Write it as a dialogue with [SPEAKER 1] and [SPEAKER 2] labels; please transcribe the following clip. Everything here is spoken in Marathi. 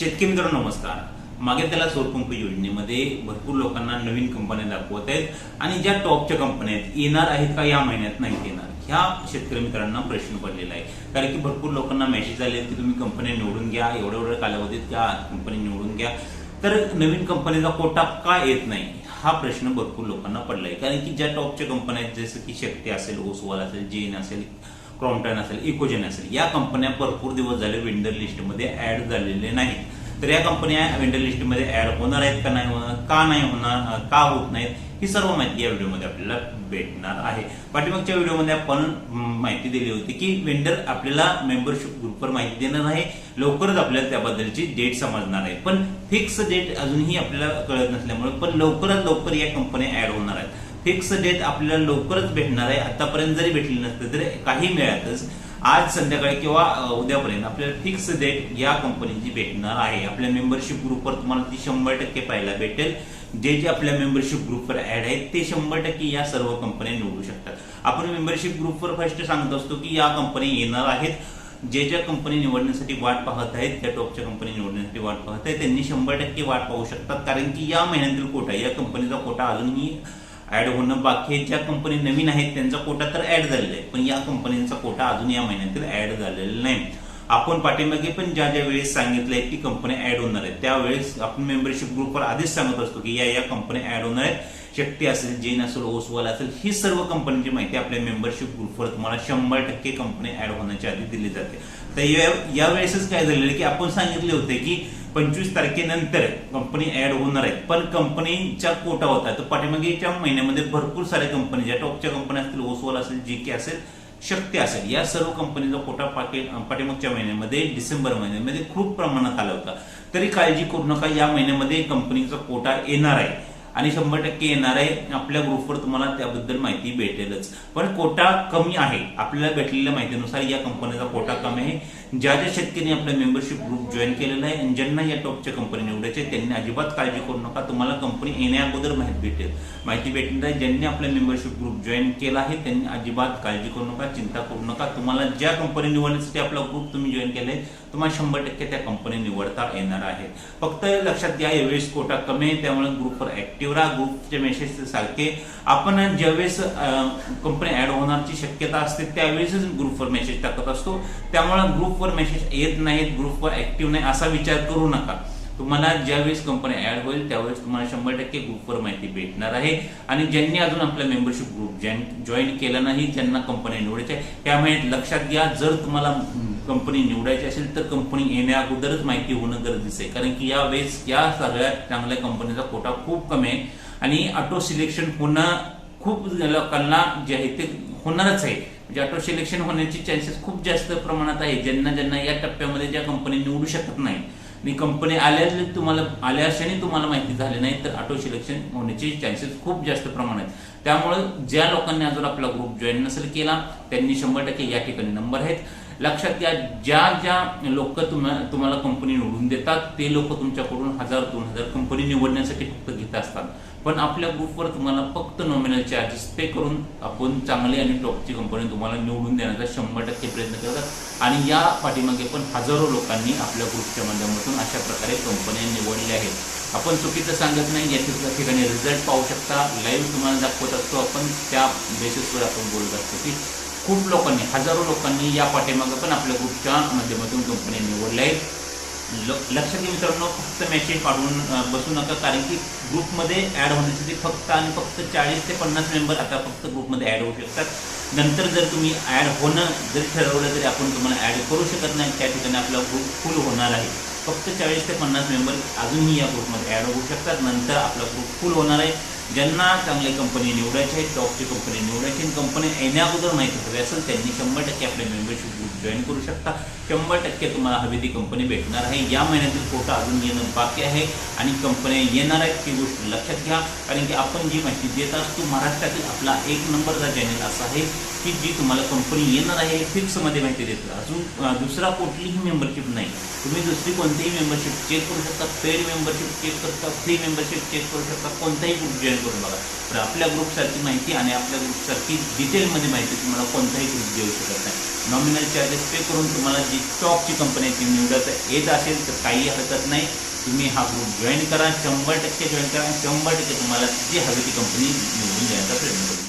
[SPEAKER 1] शेतकरी मित्रांनो नमस्कार. मागे त्याला सौरपंप योजनेमध्ये भरपूर लोकांना नवीन कंपन्या दाखवत आहेत आणि ज्या टॉपच्या कंपन्या आहेत येणार आहेत का या महिन्यात? नाही येणार. ह्या शेतकरी मित्रांना प्रश्न पडलेला आहे. कारण की भरपूर लोकांना मेसेज आले की तुम्ही कंपन्या निवडून घ्या एवढ्या एवढ्या कालावधीत त्या कंपनी निवडून घ्या. तर नवीन कंपनीचा कोटा का येत नाही? हा प्रश्न भरपूर लोकांना पडलाय. कारण की ज्या टॉपच्या कंपन्या आहेत जसं की शक्ती असेल ओसवाल असेल जेन असेल क्रॉम्प्टन असेल इकोजेन असेल या कंपन्या भरपूर दिवस झाले वेंडर लिस्टमध्ये ऍड झालेले नाहीत. तर या कंपन्या वेंडर लिस्टमध्ये ऍड होणार आहेत का नाही होणार का नाही होणार का होत नाहीत ही सर्व माहिती या व्हिडिओमध्ये आपल्याला भेटणार आहे. पाठीमागच्या व्हिडिओमध्ये आपण माहिती दिली होती की वेंडर आपल्याला मेंबरशिप ग्रुपवर माहिती देणार आहे लवकरच आपल्याला त्याबद्दलची डेट समजणार आहे. पण फिक्स डेट अजूनही आपल्याला कळत नसल्यामुळे पण लवकरात लवकर या कंपन्या ऍड होणार आहेत. फिक्स डेट आपल्याला लवकरच भेटणार आहे. आतापर्यंत जरी भेटली नसते तरी काही मिळातच आज संध्याकाळी किंवा उद्यापर्यंत आपल्याला फिक्स डेट या कंपनीची भेटणार आहे. आपल्या मेंबरशिप ग्रुपवर तुम्हाला ती शंभर टक्के पाहायला भेटेल. जे जे आपल्या मेंबरशिप ग्रुपवर ऍड आहेत ते शंभर टक्के या सर्व कंपन्या निवडू शकतात. आपण मेंबरशिप ग्रुपवर फर्स्ट सांगत असतो की या कंपनी येणार आहेत. जे ज्या कंपनी निवडण्यासाठी वाट पाहत आहेत त्या टॉपच्या कंपनी निवडण्यासाठी वाट पाहत आहेत. त्यांनी शंभर टक्के वाट पाहू शकतात. कारण की या महिन्यातील कोटा या कंपनीचा कोटा अजूनही ऍड होणं बाकी ज्या कंपनी नवीन आहेत त्यांचा कोटा तर ऍड झालेला आहे. पण या कंपनीचा कोटा अजून या महिन्यातील ऍड झालेला नाही. आपण पाठीमागे पण ज्या ज्या वेळेस सांगितलंय की कंपन्या ऍड होणार आहेत त्यावेळेस आपण मेंबरशिप ग्रुपवर आधीच सांगत असतो की या या कंपन्या ऍड होणार आहेत शक्ती असेल जेन असेल ओसवाल असेल ही सर्व कंपनीची माहिती आपल्या मेंबरशिप ग्रुपवर तुम्हाला शंभर टक्के कंपनी ऍड होण्याच्या आधी दिली जाते. तर या- काय झालेलं आहे की आपण सांगितले होते की पंचवीस तारखेनंतर कंपनी ऍड होणार आहेत पण कंपनीच्या कोटा होता. तर पाठीमागेच्या महिन्यामध्ये भरपूर साऱ्या कंपनी ज्या टॉपच्या कंपन्या असतील ओसवाल असेल जी के असेल शक्य असेल या सर्व कंपनीचा कोटा पाके पाठीमागच्या महिन्यामध्ये डिसेंबर महिन्यामध्ये खूप प्रमाणात आला होता. तरी काळजी करू नका या महिन्यामध्ये कंपनीचा कोटा येणार आहे. आणि शंभर टक्के येणार आहे. आपल्या ग्रुपवर तुम्हाला त्याबद्दल माहिती भेटेलच. पण कोटा कमी आहे. आपल्याला भेटलेल्या माहितीनुसार या कंपनीचा कोटा कमी आहे. ज्या ज्या शेतकऱ्यांनी आपला मेंबरशिप ग्रुप जॉईन केलेला आहे आणि ज्यांना या टॉपच्या कंपनी निवडायचे त्यांनी अजिबात काळजी करू नका. तुम्हाला कंपनी येण्या अगोदर माहिती भेटेल. माहिती भेटणार आहे ज्यांनी आपला मेंबरशिप ग्रुप जॉईन केला आहे त्यांनी अजिबात काळजी करू नका चिंता करू नका. तुम्हाला ज्या कंपनी निवडण्यासाठी आपला ग्रुप तुम्ही जॉईन केले तुम्हाला शंभर टक्के त्या कंपनी निवडता येणार आहे. फक्त लक्षात घ्या यावेळेस कोटा कमी आहे त्यामुळे ग्रुपवर ऍक्टिव्ह राहा. ग्रुपचे मेसेज सारखे आपण ज्यावेळेस कंपनी ऍड होण्याची शक्यता असते त्यावेळेसच ग्रुपवर मेसेज टाकत असतो. त्यामुळे ग्रुप ग्रुपवर मेसेज येत नाहीत ग्रुपवर ऍक्टिव्ह नाही असा विचार करू नका. तुम्हाला ज्यावेळेस कंपनी ऍड होईल त्यावेळेस तुम्हाला शंभर टक्के ग्रुपवर माहिती भेटणार आहे. आणि ज्यांनी अजून आपला मेंबरशिप ग्रुप जॉईन केला नाही त्यांना कंपनी निवडायची आहे. त्यामुळे लक्षात घ्या जर तुम्हाला कंपनी निवडायची असेल तर कंपनी येण्या अगोदरच माहिती होणं गरजेचं आहे. कारण की या वेळेस या सगळ्यात चांगल्या कंपनीचा कोटा खूप कमी आहे. आणि ऑटो सिलेक्शन होणं खूप लोकांना जे आहे ते होणारच आहे. म्हणजे ऑटो सिलेक्शन होण्याची चान्सेस खूप जास्त प्रमाणात आहे. ज्यांना ज्यांना या टप्प्यामध्ये ज्या कंपनी निवडू शकत नाही. आणि कंपनी आल्या तुम्हाला आल्या क्षणी तुम्हाला माहिती झाली नाही तर ऑटो सिलेक्शन होण्याचे चान्सेस खूप जास्त प्रमाणात आहेत. त्यामुळे ज्या लोकांनी अजून आपला ग्रुप जॉईन नसेल केला त्यांनी शंभर टक्के या ठिकाणी नंबर आहेत. लक्षात घ्या ज्या ज्या लोक तुम्हाला कंपनी निवडून देतात ते लोक तुमच्याकडून हजार दोन हजार कंपनी निवडण्यासाठी फक्त घेत असतात. पण आपल्या ग्रुपवर तुम्हाला फक्त नॉमिनल चार्जेस पे करून आपण चांगली आणि टॉपची कंपनी तुम्हाला निवडून देण्याचा शंभर टक्के प्रयत्न करतात. आणि या पाठीमागे पण हजारो लोकांनी आपल्या ग्रुपच्या माध्यमातून अशा प्रकारे कंपन्या निवडल्या आहेत. आपण चुकीचं सांगत नाही याच्या ठिकाणी रिझल्ट पाहू शकता. लाईव्ह तुम्हाला दाखवत असतो आपण त्या बेसिसवर आपण बोलत असतो की खूप लोकांनी हजारो लोकांनी या पाठीमागं पण आपल्या ग्रुपच्या माध्यमातून कंपन्या निवडल्या. आहेत ल- लक्षात घ्या मित्रांनो फक्त मेसेज पाठवून बसू नका कारण की ग्रुपमध्ये ॲड होण्यासाठी फक्त आणि फक्त चाळीस ते पन्नास मेंबर आता फक्त ग्रुपमध्ये ॲड होऊ शकतात. नंतर जर तुम्ही ॲड होणं जरी ठरवलं तरी आपण तुम्हाला ॲड करू शकत नाही. त्या ठिकाणी आपला ग्रुप फुल होणार आहे. फक्त चाळीस ते पन्नास मेंबर अजूनही या ग्रुपमध्ये ॲड होऊ शकतात. नंतर आपला ग्रुप फुल होणार आहे. ज्यांना चांगली कंपनी निवडायची आहे टॉपची कंपनी निवडायची आणि कंपनी येण्या अगोदर माहिती हवी असेल त्यांनी शंभर टक्के आपले मेंबरशिप ग्रुप जॉईन करू शकता. शंभर टक्के तुम्हाला हवी ती कंपनी भेटणार आहे. या महिन्यातील कोटा अजून येणं बाकी आहे आणि कंपन्या येणार आहेत ती गोष्ट लक्षात घ्या. कारण की आपण जी माहिती देत असतो महाराष्ट्रातील आपला एक नंबरचा चॅनल असा आहे की जी तुम्हाला कंपनी येणार आहे फिक्समध्ये माहिती देतं अजून दुसरा कुठलीही मेंबरशिप नाही. तुम्ही दुसरी कोणतीही मेंबरशिप चेक करू शकता पेड मेंबरशिप चेक करता फ्री मेंबरशिप चेक करू शकता कोणताही ग्रुप जॉईन करून बघा. तर आपल्या ग्रुपसारखी माहिती आणि आपल्या ग्रुपसारखी डिटेलमध्ये माहिती तुम्हाला कोणताही ग्रुप देऊ शकत नाही. नॉमिनल चार्जेस पे करून तुम्हाला जी टॉपची कंपनी आहे ती निवडता येत असेल तर काही हरकत नाही. तुम्ही हा ग्रुप जॉईन करा शंभर टक्के जॉईन करा शंभर टक्के तुम्हाला जी हवी ती कंपनी निवडून देण्याचा प्रयत्न करू.